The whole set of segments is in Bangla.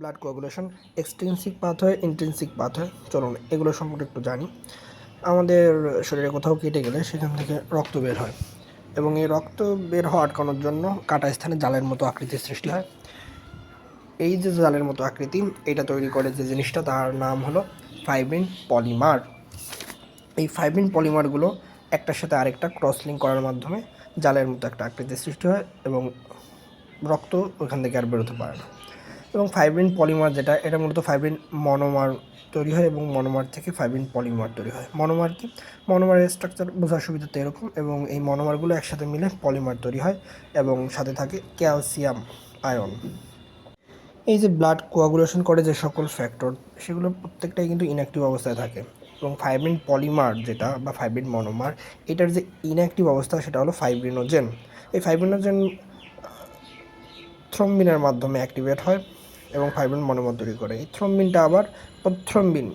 ব্লাড কোয়াগুলেশন এক্সটেন্সিক পাথ হয় ইন্টেন্সিক পাথ হয় চলুন এগুলো সম্পর্কে একটু জানি। আমাদের শরীরে কোথাও কেটে গেলে সেখান থেকে রক্ত বের হয় এবং এই রক্ত বের হওয়া আটকানোর জন্য কাটা স্থানে জালের মতো আকৃতির সৃষ্টি হয়। এই যে জালের মতো আকৃতি, এটা তৈরি করে যে জিনিসটা, তার নাম হলো ফাইব্রিন পলিমার। এই ফাইব্রিন পলিমারগুলো একটার সাথে আরেকটা ক্রস লিঙ্ক করার মাধ্যমে জালের মতো একটা আকৃতির সৃষ্টি হয় এবং রক্ত ওখান থেকে আর বেরোতে পারে না। এবং ফাইব্রিন পলিমার যেটা, এটা মূলত ফাইব্রিন মনোমার তৈরি হয় এবং মনোমার থেকে ফাইব্রিন পলিমার তৈরি হয়। মনোমার কি? মনোমারের স্ট্রাকচার বোঝার সুবিধাতে এরকম এবং এই মনোমারগুলো একসাথে মিলে পলিমার তৈরি হয় এবং সাথে থাকে ক্যালসিয়াম আয়ন এই যে ব্লাড কোয়াগুলেশন করে যে সকল ফ্যাক্টর সেগুলো প্রত্যেকটাই কিন্তু ইনঅ্যাক্টিভ অবস্থায় থাকে এবং ফাইব্রিন পলিমার যেটা বা ফাইব্রিন মনোমার এটার যে ইনঅ্যাক্টিভ অবস্থা সেটা হলো ফাইব্রিনোজেন এই ফাইব্রিনোজেন থ্রম্বিনের মাধ্যমে অ্যাক্টিভেট হয় এবং ফাইব্রিন মনোমার তৈরি করে। এই থ্রম্বিনটা আবার প্রথ্রম্বিন।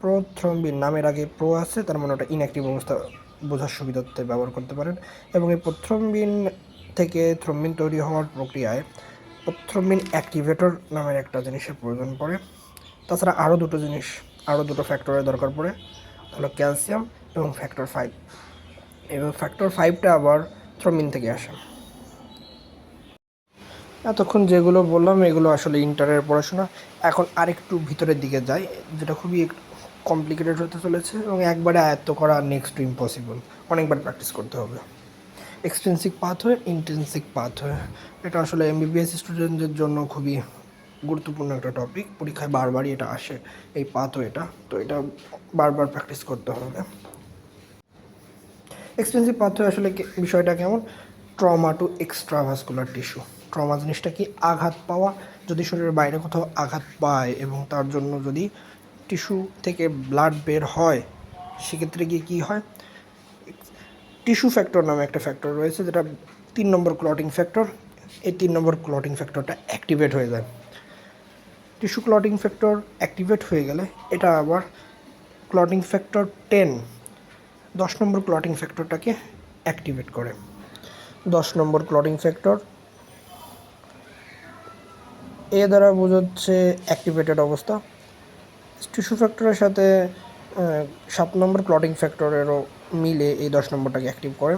প্রোথ্রম্বিন নামের আগে প্রো আছে, তার মানে ওটা ইনঅ্যাক্টিভ অবস্থা বোঝার সুবিধার্থে ব্যবহার করতে পারেন। এবং এই প্রথ্রম্বিন থেকে থ্রম্বিন তৈরি হওয়ার প্রক্রিয়ায় প্রথ্রম্বিন অ্যাক্টিভেটর নামের একটা জিনিসের প্রয়োজন পড়ে। তাছাড়া আরও দুটো জিনিস, আরও দুটো ফ্যাক্টরের দরকার পড়ে। হলো ক্যালসিয়াম এবং ফ্যাক্টর ফাইভ এবং ফ্যাক্টর ফাইভটা আবার থ্রমিন থেকে আসে। এতক্ষণ যেগুলো বললাম, এগুলো আসলে ইন্টারের পড়াশোনা। এখন আরেকটু ভিতরের দিকে যাই, যেটা খুবই কমপ্লিকেটেড হতে চলেছে এবং একবারে আয়ত্ত করা নেক্সট ইম্পসিবল অনেকবার প্র্যাকটিস করতে হবে। এক্সটেন্সিক পাথ হয় ইন্টেন্সিক পাথ হয়। এটা আসলে এমবিবিএস স্টুডেন্টদের জন্য খুবই গুরুত্বপূর্ণ একটা টপিক পরীক্ষায় বারবারই এটা আসে, এই পাথ এটা। তো এটা বারবার প্র্যাকটিস করতে হবে। এক্সপেন্সিভ পাথর আসলে বিষয়টা কেমন? Trauma to extravascular tissue trauma জিনিসটা কি আঘাত পাওয়া, যদি শরীরের বাইরে কোথাও আঘাত পায় এবং তার জন্য যদি টিস্যু থেকে ব্লাড বের হয়, সেক্ষেত্রে গিয়ে কী হয়? টিস্যু ফ্যাক্টর নামে একটা ফ্যাক্টর রয়েছে যেটা তিন নম্বর ক্লটিং ফ্যাক্টর এই তিন নম্বর ক্লটিং ফ্যাক্টরটা অ্যাক্টিভেট হয়ে যায়। টিস্যু ক্লটিং ফ্যাক্টর অ্যাক্টিভেট হয়ে গেলে এটা আবার ক্লটিং ফ্যাক্টর টেন দশ নম্বর ক্লটিং ফ্যাক্টরটাকে অ্যাক্টিভেট করে। দশ নম্বর ক্লটিং ফ্যাক্টর এ দ্বারা বোঝাচ্ছে অ্যাক্টিভেটেড অবস্থা। টিস্যু ফ্যাক্টরের সাথে সাত নম্বর ক্লটিং ফ্যাক্টরেরও মিলে এই দশ নম্বরটাকে অ্যাক্টিভ করে।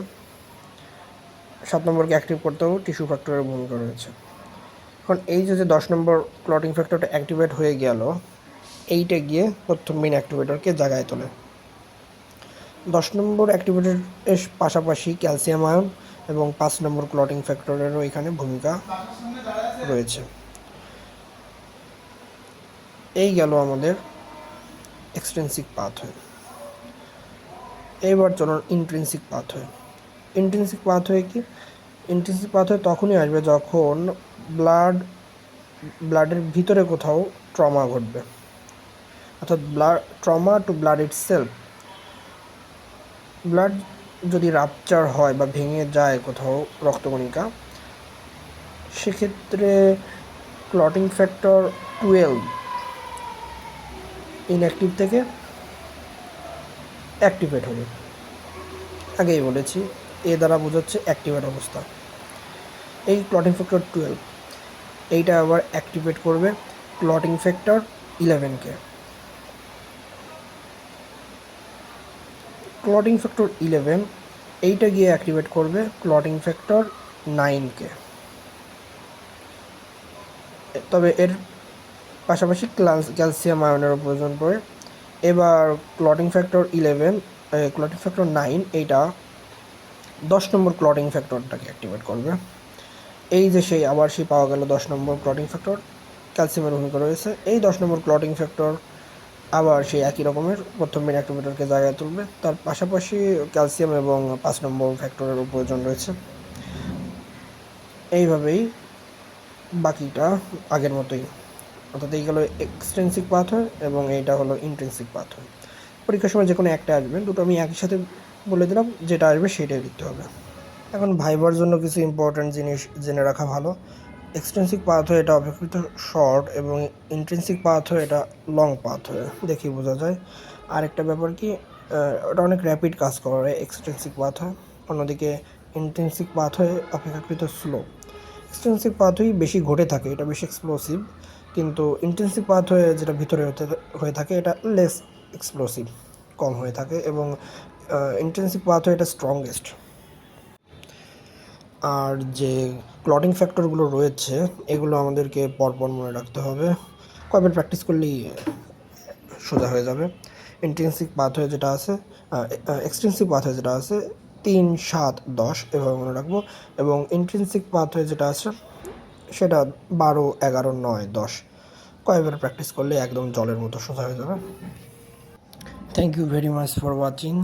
সাত নম্বরকে অ্যাক্টিভ করতেও টিস্যু ফ্যাক্টরের ভূমিকা রয়েছে। এখন এই যে দশ নম্বর ক্লটিং ফ্যাক্টরটা অ্যাক্টিভেট হয়ে গেল, এইটা গিয়ে প্রথম মেন অ্যাক্টিভেটরকে জাগায় তোলে। দশ নম্বর অ্যাক্টিভেটের পাশাপাশি ক্যালসিয়াম আয়ন এবং পাঁচ নম্বর ক্লটিং ফ্যাক্টরেরও এখানে ভূমিকা রয়েছে। এই গেল আমাদের এক্সটেন্সিক পাথ হয় এবার চলুন ইন্ট্রেন্সিক পাথ হয় ইন্ট্রেন্সিক পাথ হয় কি? ইন্ট্রেন্সিক পাথ হয় তখনই আসবে যখন ব্লাড ব্লাডের ভিতরে কোথাও ট্রমা ঘটবে। অর্থাৎ blood trauma to blood itself blood যদি রাপচার হয় বা ভেঙে যায় কোথাও রক্তকণিকা, সেক্ষেত্রে ক্লটিং ফ্যাক্টর টুয়েলভ ইনঅ্যাক্টিভ থেকে অ্যাক্টিভেট হবে। আগেই বলেছি, এ দ্বারা বোঝাচ্ছে অ্যাক্টিভেট অবস্থা। এই ক্লটিং ফ্যাক্টর টুয়েলভ এইটা আবার অ্যাক্টিভেট করবে ক্লটিং ফ্যাক্টর ইলেভেনকে ক্লটিং ফ্যাক্টর ইলেভেন এইটা গিয়ে অ্যাক্টিভেট করবে ক্লটিং ফ্যাক্টর নাইনকে তবে এর পাশাপাশি ক্যালসিয়াম আয়নেরও প্রয়োজন পড়ে। এবার clotting factor eleven clotting factor nine এইটা দশ নম্বর ক্লটিং ফ্যাক্টরটাকে অ্যাক্টিভেট করবে। এই যে সেই, আবার সেই পাওয়া গেল দশ নম্বর ক্লটিং ফ্যাক্টর ক্যালসিয়ামের ভূমিকা রয়েছে। এই দশ নম্বর ক্লটিং ফ্যাক্টর আবার সেই একই রকমের, প্রথম মেন অ্যাক্টিভেটরকে জায়গায় তুলবে। তার পাশাপাশি ক্যালসিয়াম এবং পাঁচ নম্বর ফ্যাক্টরেরও প্রয়োজন রয়েছে। এইভাবেই বাকিটা আগের মতোই। অর্থাৎ এই গেলো এক্সটেন্সিক পাথর এবং এইটা হলো ইন্টেন্সিক পাথর পরীক্ষার সময় যে কোনো একটা আসবে, দুটো আমি একই সাথে বলে দিলাম, যেটা আসবে সেটাই লিখতে হবে। এখন ভাইবার জন্য কিছু ইম্পর্ট্যান্ট জিনিস জেনে রাখা ভালো। এক্সটেন্সিক পাথ হয়ে এটা অপেক্ষাকৃত শর্ট এবং ইন্টেন্সিক পাথ হয়ে এটা লং পাথ হয়ে দেখি বোঝা যায়। আরেকটা ব্যাপার কি ওটা অনেক র্যাপিড কাজ করে এক্সটেন্সিক পাথ হয় অন্যদিকে ইন্টেন্সিক পাথ হয়ে অপেক্ষাকৃত স্লো এক্সটেন্সিভ পাথই বেশি ঘটে থাকে, এটা বেশি এক্সপ্লোসিভ কিন্তু ইন্টেন্সিভ পাথ হয়ে যেটা ভিতরে হতে হয়ে থাকে, এটা লেস এক্সপ্লোসিভ কম হয়ে থাকে এবং ইন্টেন্সিভ পাথ হয়ে এটা স্ট্রংগেস্ট আর যে ক্লটিং ফ্যাক্টরগুলো রয়েছে, এগুলো আমাদেরকে পরপর মনে রাখতে হবে। কয়বার প্র্যাকটিস করলেই সোজা হয়ে যাবে। ইন্টেন্সিভ পাথওয়ে যেটা আছে এক্সটেন্সিভ পাথওয়ে যেটা আছে, তিন, সাত, দশ, এভাবে মনে রাখব। এবং ইন্টেন্সিভ পাথওয়ে যেটা আছে সেটা বারো, এগারো, নয়, দশ। কয়েকবার প্র্যাকটিস করলে একদম জলের মতো সোজা হয়ে যাবে। Thank you very much for watching